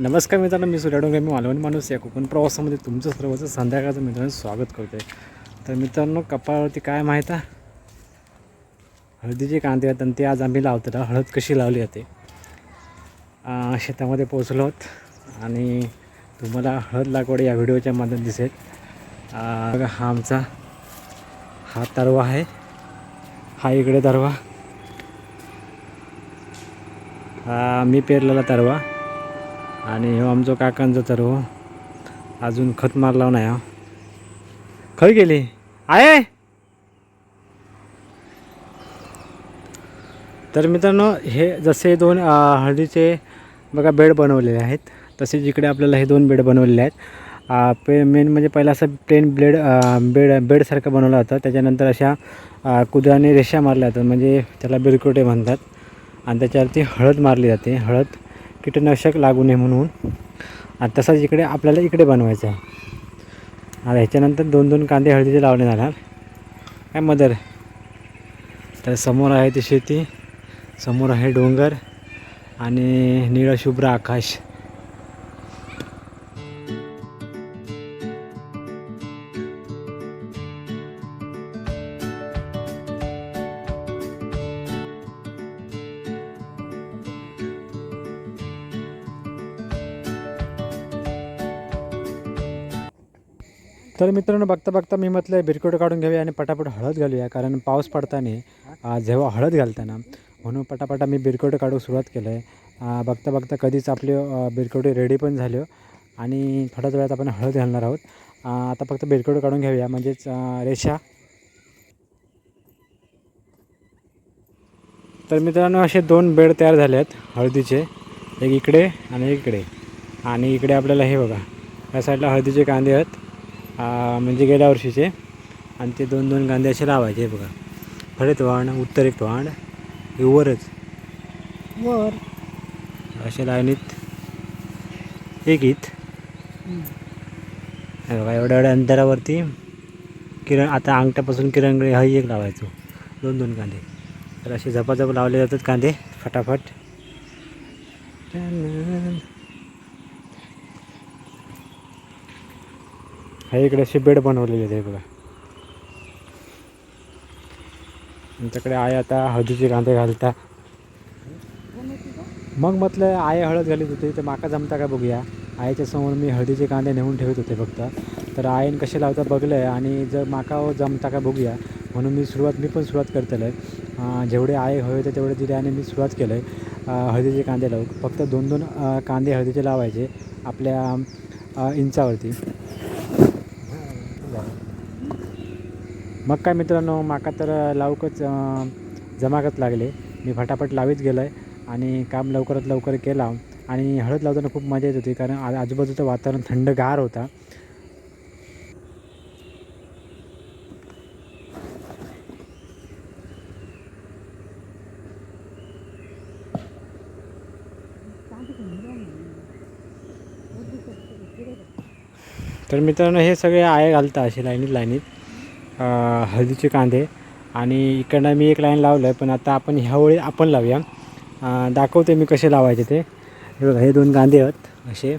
नमस्कार मित्रांनो मी सूर्या डोंगे मी मालवणी माणूस या कोकण प्रवासामध्ये तुमचं सर्वचं संध्याकाळचं मित्रांनो स्वागत करतो आहे तर मित्रांनो कपाळावरती काय माहीत आहे? हळदीचे कांदे आहेत आणि ते आज आम्ही लावतो हळद कशी लावली जाते शेतामध्ये पोचलो आहोत आणि तुम्हाला हळद लागवड या व्हिडिओच्या माध्यमात दिसेल. बघा हा आमचा हा तरवा आहे. हा इकडे तरवा. हा मी पेरलेला तरवा. आणि हो आमचो काकांचा तर हो. अजून खत मारला नाही हा. खय गेली आहे? तर मित्रांनो हे जसे दोन हळदीचे बघा बेड बनवलेले आहेत तसेच इकडे आपल्याला हे दोन बेड बनवलेले आहेत. पे मेन म्हणजे पहिला असं प्लेन ब्लेड बेड बेडसारखं बनवलं होतं. त्याच्यानंतर अशा कुदराने रेषा मारल्या जातात. म्हणजे त्याला बिरकुटे म्हणतात. आणि त्याच्यावरती हळद मारली जाते. हळद कीटकनाशक लागू नये म्हणून. आणि तसाच इकडे आपल्याला इकडे बनवायचं आहे. आता ह्याच्यानंतर दोन दोन कांदे हळदीचे लावले जाणार काय मदर? तर समोर आहे ती शेती. समोर आहे डोंगर. आणि निळं शुभ्र आकाश. तर मित्रांनो बघता बघता मी म्हटलं बिरकुट काढून घेऊया आणि पटापट हळद घालूया कारण पाऊस पडताना जेव्हा हळद घालताना म्हणून पटापटा मी बिरकोट काढू सुरुवात केलं आहे बघता बघता कधीच आपले अं, बिरकोटे रेडी पण झाले आणि थोड्याच वेळात आपण हळद घालणार आहोत. आता फक्त बिरकोट काढून घेऊया म्हणजेच रेषा तर मित्रांनो असे दोन बेड तयार झाले आहेत हळदीचे एक इकडे आणि इकडे. आणि इकडे आपल्याला हे बघा या साईडला हळदीचे कांदे आहेत. म्हणजे गेल्या वर्षीचे. आणि ते दोन दोन कांदे असे लावायचे बघा. फळेत वाण उत्तर एक वाण हे वरच. वर. असे लाईनीत एक हे बघा एवढ्या एवढ्या अंतरावरती किरण आता अंगठ्यापासून किरणकडे हा एक लावायचो. दोन दोन कांदे. तर असे झपाझप लावले जातात कांदे फटाफट. हे इकडे असे बेड बनवलेले आहेत बघा. आमच्याकडे आय आता हळदीचे कांदे घालता. मग म्हटलं आहे हळद घालीत होते तर माका जमता का बघूया? आईच्या समोर मी हळदीचे कांदे नेऊन ठेवत होते फक्त. तर आईन कसे लावता बघलं आहे आणि जर माका हो जमता का बघूया? म्हणून मी सुरुवात मी पण सुरुवात करतेलं. आहे जेवढे आय हवे होते तेवढे दिले आणि मी सुरुवात केलं. आहे हळदीचे कांदे लावू फक्त दोन दोन कांदे हळदीचे लावायचे आपल्या इंचावरती. मग काय मित्रांनो माका तर लावकच जमागत लागले. मी फटाफट लावीत गेलो आहे आणि काम लवकरात लवकर केला. आणि हळद लावताना खूप मजा येत होती कारण आजूबाजूचं वातावरण थंडगार होता. तर मित्रांनो हे सगळे आळे घालता असे लाईनीत लाईनीत. हळदीचे कांदे. आणि इकडनं मी एक लाईन लावलं आहे पण आता आपण ह्यावेळी आपण लावूया. दाखवते मी कसे लावायचे ते. हे बघा हे दोन कांदे आहेत असे.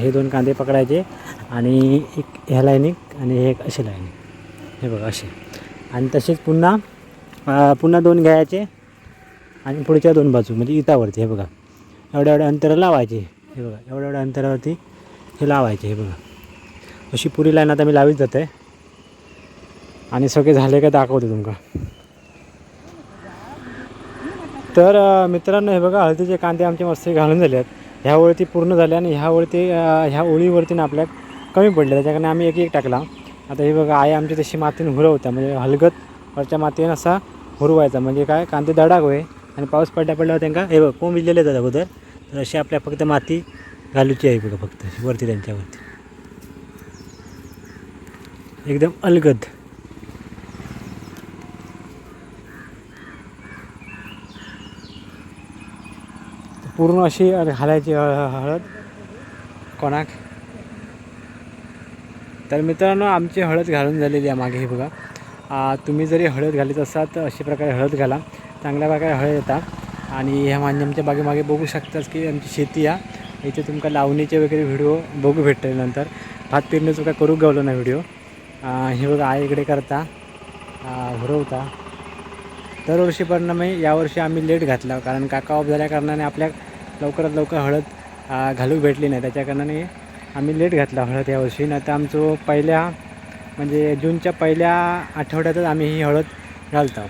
हे दोन कांदे पकडायचे. आणि एक ह्या लाईनीत आणि हे एक असे लाईनी हे बघा असे. आणि तसेच पुन्हा पुन्हा दोन घ्यायचे आणि पुढच्या दोन बाजू म्हणजे इतावरती हे बघा. एवढ्या एवढ्या अंतराला लावायचे. हे बघा एवढ्या एवढ्या अंतरावरती हे लावायचे हे बघा. अशी पुरी लाईन आता मी लावीत जाते. आणि सगळे झाले का दाखवते तुमका तर मित्रांनो हे बघा हळदीचे कांदे आमचे मस्त घालून झाले आहेत ह्या पूर्ण झाल्या आणि ह्या ह्या ओळीवरती ना आपल्या कमी पडले त्याच्याकडे आम्ही एक एक टाकला. आता हे बघा आई आमची तशी मातीने हुरवत्या म्हणजे हलगत वरच्या मातीने असा हुरवायचा. म्हणजे काय कांदे दडाग होय. आणि पाऊस पडल्या पडल्यावर त्यांना हे बघ कोंब विजलेले जातात अगोदर. तर अशी आपल्या फक्त माती घालूची आहे बघा फक्त वरती त्यांच्यावरती एकदम अलगद. पूर्ण अशी घालायची हळद कोणाक. तर मित्रांनो आमची हळद घालून झालेली आहे मागे हे बघा. तुम्ही जरी हळद घालीत असाल तर अशा प्रकारे हळद घाला. चांगल्या प्रकारे हळद येतात आणि ह्या मान्यमच्या बागेमागे बघू शकताच की आमची शेती आहे इथे तुमका लावणीचे वगैरे व्हिडिओ बघू भेटतील नंतर. भात पेरणीचं काय करू गावलं ना व्हिडिओ हे बघा आई इकडे करता. भरवता दरवर्षी परिणामी यावर्षी आम्ही लेट घातला कारण काका ऑफ झाल्या कारणाने आपल्या लवकरात लवकर हळद घालू भेटली नाही. त्याच्या कारणाने आम्ही लेट घातला हळद यावर्षी. नाही तर आमचं पहिल्या म्हणजे जूनच्या पहिल्या आठवड्यातच आम्ही ही हळद घालतो.